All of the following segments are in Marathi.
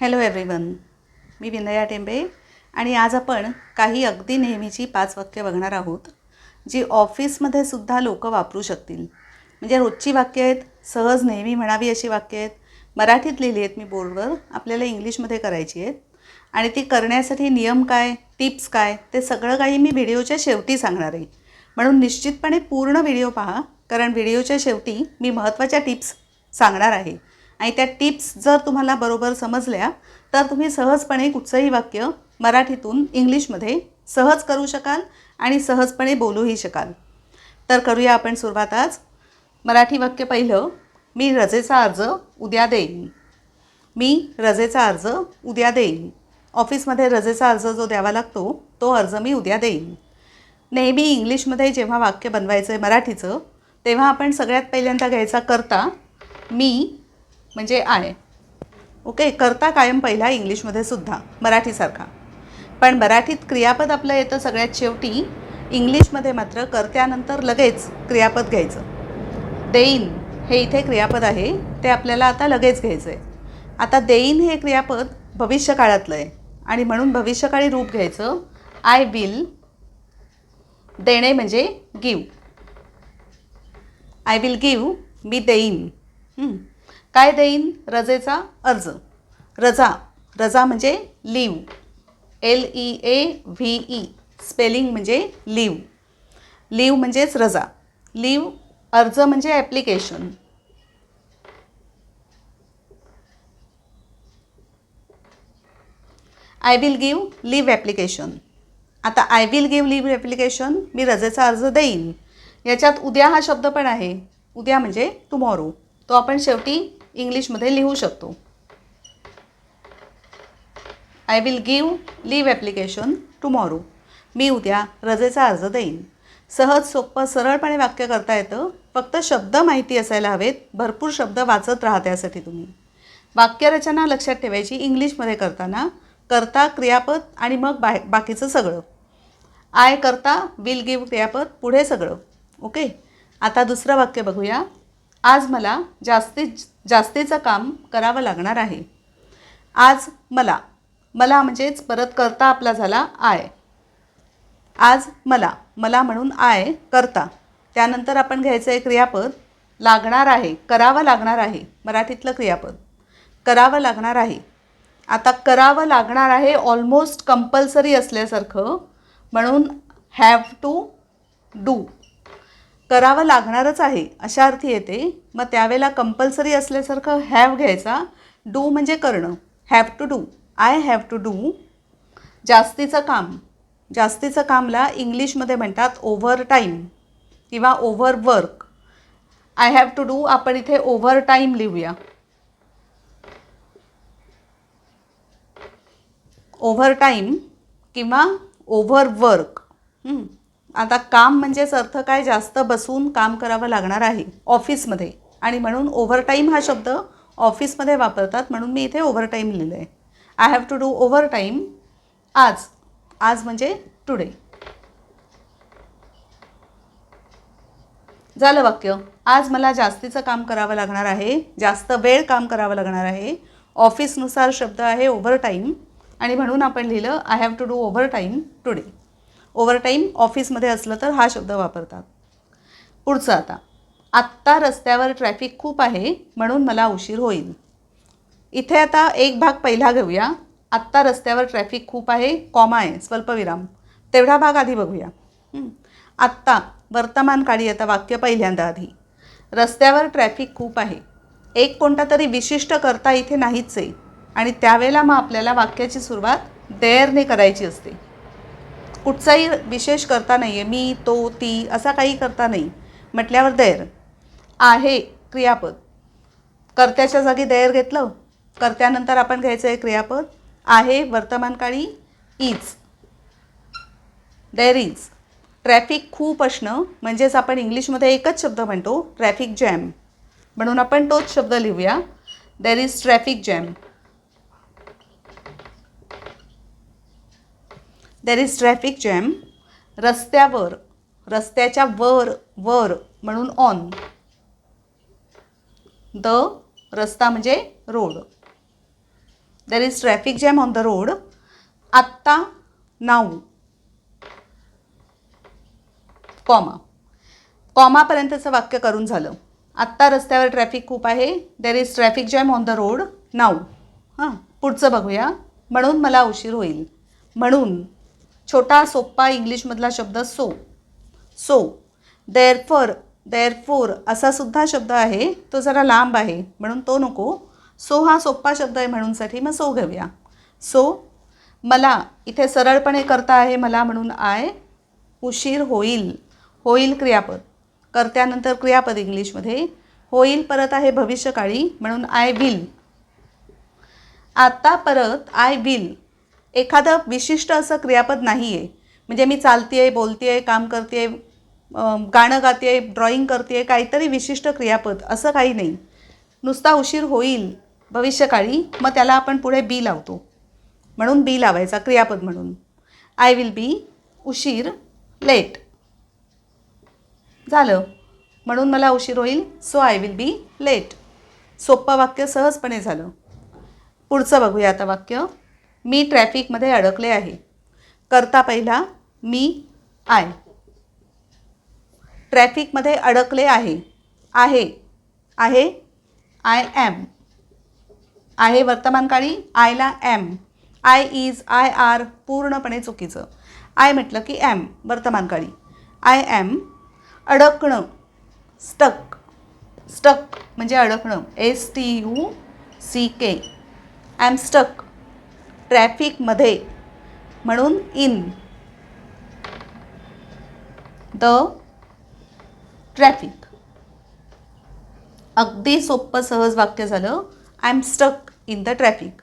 हॅलो एव्हरीवन मी विनया टेंबे आणि आज आपण काही अगदी नेहमीची पाच वाक्य बघणार आहोत जी ऑफिसमध्ये सुद्धा लोक वापरू शकतील. म्हणजे रोजची वाक्य आहेत सहज नेहमी म्हणावी अशी वाक्य आहेत मराठीत लिहिली आहेत मी बोर्डवर आपल्याला इंग्लिशमध्ये करायची आहेत. आणि ती करण्यासाठी नियम काय टिप्स काय ते सगळं काही मी व्हिडिओच्या शेवटी सांगणार आहे. म्हणून निश्चितपणे पूर्ण व्हिडिओ पहा कारण व्हिडिओच्या शेवटी मी महत्त्वाच्या टिप्स सांगणार आहे. आणि त्या टिप्स जर तुम्हाला बरोबर समजल्या तर तुम्ही सहजपणे कुठचंही वाक्य मराठीतून इंग्लिशमध्ये सहज करू शकाल आणि सहजपणे बोलूही शकाल. तर करूया आपण सुरुवात आज. मराठी वाक्य पहिलं मी रजेचा अर्ज उद्या देईन. मी रजेचा अर्ज उद्या देईन. ऑफिसमध्ये रजेचा अर्ज जो द्यावा लागतो तो अर्ज मी उद्या देईन. नेहमी इंग्लिशमध्ये जेव्हा वाक्य बनवायचं आहे मराठीचं तेव्हा आपण सगळ्यात पहिल्यांदा घ्यायचा करता मी म्हणजे आय ओके करता कायम पहिला इंग्लिशमध्ये सुद्धा मराठीसारखा. पण मराठीत क्रियापद आपलं येतं सगळ्यात शेवटी इंग्लिशमध्ये मात्र करत्यानंतर लगेच क्रियापद घ्यायचं. देईन हे इथे क्रियापद आहे ते आपल्याला आता लगेच घ्यायचं आहे आता देईन हे क्रियापद भविष्यकाळातलं आहे. आणि म्हणून भविष्यकाळी रूप घ्यायचं आय विल देणे म्हणजे गिव आय विल गिव मी देईन. काय देईन रजेचा? अर्ज. रजा. रजा म्हणजे leave. L E A V E spelling म्हणजे लिव. लिव म्हणजेच रजा. लिव अर्ज म्हणजे application I will give leave application आता I will give leave application मी रजेचा अर्ज देईन. याच्यात उद्या हा शब्द पण आहे. उद्या म्हणजे टुमॉरो तो आपण शेवटी इंग्लिशमध्ये लिहू शकतो. I will give leave application tomorrow मी उद्या रजेचा अर्ज देईन. सहज सोपं सरळपणे वाक्य करता येतं. फक्त शब्द माहिती असायला हवेत. भरपूर शब्द वाचत राहा त्यासाठी तुम्ही. वाक्यरचना लक्षात ठेवायची इंग्लिशमध्ये करताना. करता क्रियापद आणि मग बा बाकीचं सगळं. आय करता विल गिव्ह क्रियापद पुढे सगळं. ओके? आता दुसरं वाक्य बघूया. आज मला जास्तीत जास्तीचं काम करावं लागणार आहे. आज मला मला म्हणजेच परत करता आपला झाला आय. आज मला मला म्हणून आय करता. त्यानंतर आपण घ्यायचं आहे क्रियापद. लागणार आहे करावं लागणार आहे मराठीतलं क्रियापद. करावं लागणार आहे. आता करावं लागणार आहे ऑलमोस्ट कंपल्सरी असल्यासारखं म्हणून हॅव टू डू करावं लागणारच आहे अशा अर्थी येते. मग त्यावेळेला कंपल्सरी असल्यासारखं हॅव घ्यायचा. डू म्हणजे करणं. Have to do I have to do जास्तीचं काम. जास्तीचं कामला इंग्लिशमध्ये म्हणतात ओव्हर टाईम किंवा over work I have to do आपण इथे ओव्हर टाईम लिहूया. ओव्हर टाईम किंवा ओव्हर वर्क आता काम म्हणजेच अर्थ काय जास्त बसून काम करावं लागणार आहे ऑफिसमध्ये. आणि म्हणून ओव्हरटाईम हा शब्द ऑफिसमध्ये वापरतात म्हणून मी इथे ओव्हरटाईम लिहिलं आहे I have to do overtime आज. आज म्हणजे टुडे झालं वाक्य. आज मला जास्तीचं काम करावं लागणार आहे. जास्त वेळ काम करावं लागणार आहे. ऑफिसनुसार शब्द आहे ओव्हरटाईम आणि म्हणून आपण लिहिलं I have to do overtime today overtime ऑफिसमध्ये असलं तर हा शब्द वापरतात. पुढचं आता. आत्ता रस्त्यावर ट्रॅफिक खूप आहे म्हणून मला उशीर होईल. इथे आता एक भाग पहिला घेऊया. आत्ता रस्त्यावर ट्रॅफिक खूप आहे कॉमा आहे स्वल्पविराम. तेवढा भाग आधी बघूया. आत्ता वर्तमान काळी आता वाक्य पहिल्यांदा आधी. रस्त्यावर ट्रॅफिक खूप आहे. एक कोणता तरी विशिष्ट करता इथे नाहीच आहे. आणि त्यावेळेला मग आपल्याला वाक्याची सुरुवात देअरने करायची असते. कुठचाही विशेष करता नाही आहे मी तो ती असा काही करता नाही. म्हटल्यावर दैर. आहे क्रियापद. कर्त्याच्या जागी दैर घेतलं कर्त्यानंतर आपण घ्यायचं आहे क्रियापद. आहे वर्तमानकाळी इज देर इज ट्रॅफिक खूप असणं म्हणजेच आपण इंग्लिशमध्ये एकच शब्द म्हणतो ट्रॅफिक जॅम. म्हणून आपण तोच शब्द लिहूया. There is traffic jam. There is traffic jam रस्त्यावर रस्त्याच्या वर वर म्हणून ऑन द रस्ता म्हणजे road there is traffic jam on the road आत्ता नाऊ. कॉमा. कॉमापर्यंतचं वाक्य करून झालं. आत्ता रस्त्यावर ट्रॅफिक खूप आहे. There is traffic jam on the road now. हां पुढचं बघूया. म्हणून मला उशीर होईल. म्हणून. छोटा सोप्पा इंग्लिशमधला शब्द सो. सो. देअरफॉर देअरफोर असा सुद्धा शब्द आहे. तो जरा लांब आहे म्हणून तो नको. सो हा सोप्पा शब्द आहे म्हणूनसाठी मग सो घेऊया. सो. मला इथे सरळपणे करता आहे मला म्हणून आय. उशीर होईल. होईल क्रियापद. कर्त्यानंतर क्रियापद इंग्लिशमध्ये. होईल परत आहे भविष्यकाळी म्हणून आय विल. आत्ता परत आय विल. एखादं विशिष्ट असं क्रियापद नाही आहे म्हणजे मी चालते आहे बोलते आहे काम करते आहे गाणं गाते आहे ड्रॉईंग करते आहे काहीतरी विशिष्ट क्रियापद असं काही नाही. नुसता उशीर होईल भविष्यकाळी मग त्याला आपण पुढे बी लावतो. म्हणून बी लावायचा क्रियापद म्हणून. आय विल बी उशीर लेट झालं. म्हणून मला उशीर होईल so I will be late सोप्पं वाक्य सहजपणे झालं. पुढचं बघूया आता वाक्य. मी ट्रॅफिकमध्ये अडकले आहे. करता पहिला मी आय. ट्रॅफिकमध्ये अडकले आहे. आहे. आहे. आय ॲम आहे वर्तमानकाळी आयला am I is I are पूर्णपणे चुकीचं. आय म्हटलं की ॲम वर्तमानकाळी. आय ॲम अडकणं. स्टक. स्टक म्हणजे अडकणं. S T U C K I M stuck ट्रॅफिकमध्ये. म्हणून इन. The traffic. अगदी सोप्पं सहज वाक्य झालं. I am stuck in the traffic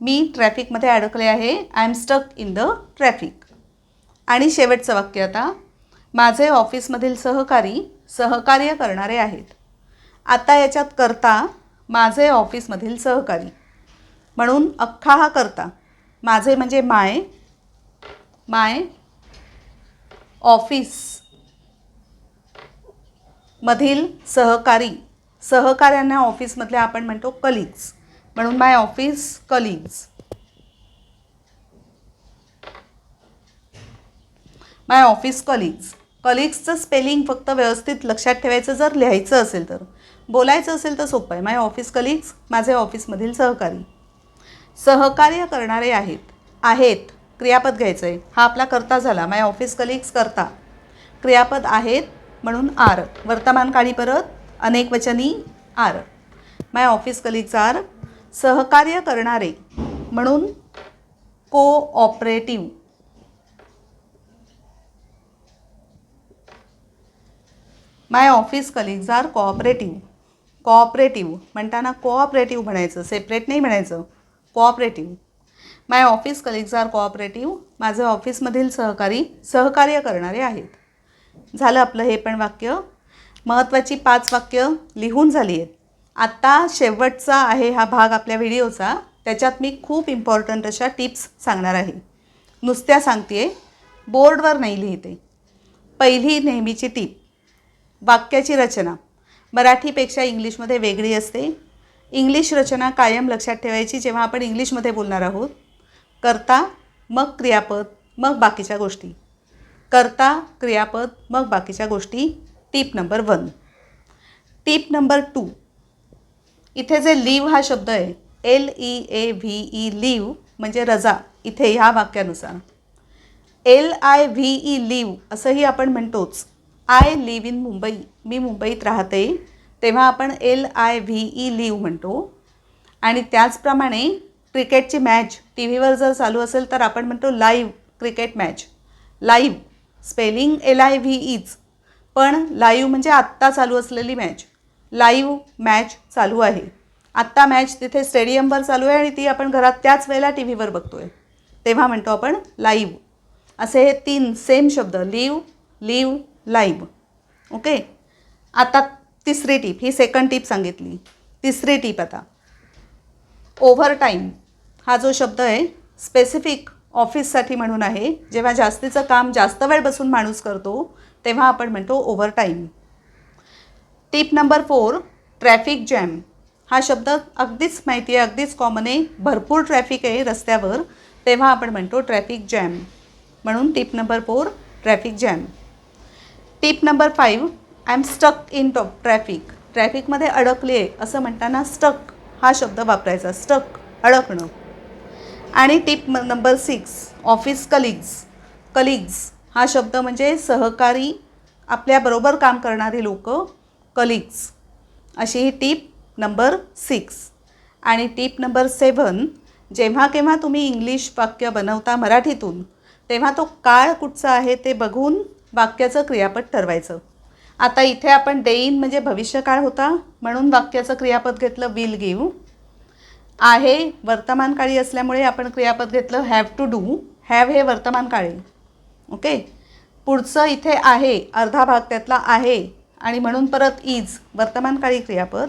मी ट्रॅफिकमध्ये अडकले आहे. I am stuck in the traffic आणि शेवटचं वाक्य आता. माझे ऑफिसमधील सहकारी सहकार्य करणारे आहेत. आता याच्यात करता माझे ऑफिसमधील सहकारी. म्हणून अख्खा हा करता. माझे म्हणजे माय माय ऑफिस मधील सहकारी सहकाऱ्यांना ऑफिसमधल्या आपण म्हणतो कलिग्स म्हणून my office colleagues my office colleagues कलिग्सचं spelling फक्त व्यवस्थित लक्षात ठेवायचं जर लिहायचं असेल तर. बोलायचं असेल तर सोपं आहे. माय ऑफिस कलिग्स माझे ऑफिसमधील सहकारी. सहकार्य करणारे आहेत. आहेत. क्रियापद घ्यायचं आहे हा आपला करता झाला. माय ऑफिस कलिग्स करता. क्रियापद आहेत म्हणून आर. वर्तमान काळी परत अनेक वचनी are. My office colleagues are सहकार्य करणारे म्हणून cooperative my office colleagues are cooperative cooperative म्हणताना कोऑपरेटिव्ह म्हणायचं. सेपरेट नाही म्हणायचं. Cooperative my office colleagues are cooperative माझे ऑफिसमधील सहकारी सहकार्य करणारे आहेत. झालं आपलं हे पण वाक्य. महत्त्वाची पाच वाक्य लिहून झाली आहेत. आत्ता शेवटचा आहे हा भाग आपल्या व्हिडिओचा. त्याच्यात मी खूप इम्पॉर्टंट अशा टिप्स सांगणार आहे. नुसत्या सांगते बोर्डवर नाही लिहिते. पहिली नेहमीची टीप वाक्याची रचना. मराठीपेक्षा इंग्लिशमध्ये वेगळी असते. इंग्लिश रचना कायम लक्षात ठेवायची जेव्हा आपण इंग्लिशमध्ये बोलणार आहोत. करता मग क्रियापद मग बाकीच्या गोष्टी. करता क्रियापद मग बाकीच्या गोष्टी. Tip number one. Tip number two. इथे जे लीव हा शब्द आहे L E A V E leave म्हणजे रजा इथे ह्या वाक्यानुसार. L I V E live असंही आपण म्हणतोच. आय लिव्ह इन मुंबई मी मुंबईत राहते. तेव्हा आपण L I V E live म्हणतो. आणि त्याचप्रमाणे क्रिकेटची मॅच टी व्हीवर जर चालू असेल तर आपण म्हणतो live cricket match live spelling L I V each पण लाईव्ह म्हणजे आत्ता चालू असलेली मॅच लाईव्ह मॅच चालू आहे. आत्ता मॅच तिथे स्टेडियमवर चालू आहे आणि ती आपण घरात त्याच वेळेला टी व्हीवर बघतो आहे तेव्हा म्हणतो आपण लाईव्ह असे हे तीन सेम शब्द लिव्ह लिव्ह लाईव्ह ओके आता तिसरी टीप ही सेकंड टीप सांगितली. तिसरी टीप आता. ओव्हर टाईम हा जो शब्द आहे स्पेसिफिक ऑफिससाठी म्हणून आहे. जेव्हा जास्तीचं काम जास्त वेळ बसून माणूस करतो तेव्हा आपण म्हणतो over time tip number four traffic jam हा शब्द अगदीच माहिती आहे अगदीच कॉमन आहे. भरपूर ट्रॅफिक आहे रस्त्यावर. तेव्हा आपण म्हणतो ट्रॅफिक जॅम म्हणून tip number four traffic jam tip number five I am stuck in top traffic ट्रॅफिकमध्ये अडकले आहे असं म्हणताना स्टक हा शब्द वापरायचा. स्टक अडकणं. आणि tip number six office colleagues colleagues हा शब्द म्हणजे सहकारी आपल्याबरोबर काम करणारी लोक कलिग्ज अशी ही टीप नंबर सिक्स आणि टीप नंबर सेवन जेव्हा केव्हा तुम्ही इंग्लिश वाक्य बनवता मराठीतून तेव्हा तो काळ कुठचा आहे ते बघून वाक्याचं क्रियापद ठरवायचं. आता इथे आपण देईन म्हणजे भविष्यकाळ होता म्हणून वाक्याचं क्रियापद घेतलं विल गिव आहे वर्तमानकाळी असल्यामुळे आपण क्रियापद घेतलं हॅव टू डू हॅव हे वर्तमानकाळी ओके पुढचं इथे आहे अर्धा भाग त्यातला आहे आणि म्हणून परत इज वर्तमानकाळी क्रियापद.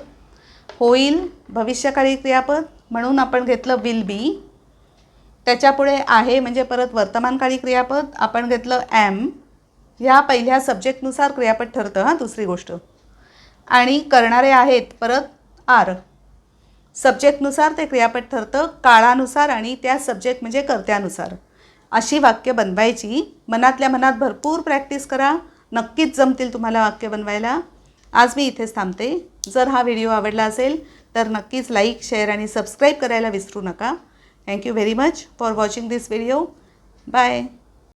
होईल भविष्यकाळी क्रियापद म्हणून आपण घेतलं विल बी त्याच्यापुढे आहे म्हणजे परत वर्तमानकाळी क्रियापद आपण घेतलं ॲम ह्या पहिल्या सब्जेक्टनुसार क्रियापद ठरतं हां दुसरी गोष्ट. आणि करणारे आहेत परत आर. सब्जेक्टनुसार ते क्रियापद ठरतं काळानुसार आणि त्या सब्जेक्ट म्हणजे कर्त्यानुसार. अशी वाक्य बनवायची. मनातल्या मनात भरपूर प्रॅक्टिस करा. नक्कीच जमतील तुम्हाला वाक्य बनवायला. आज मी इथेच थांबते. जर हा व्हिडिओ आवडला असेल तर नक्कीच लाईक शेअर आणि सबस्क्राईब करायला विसरू नका. Thank you very much for watching this video bye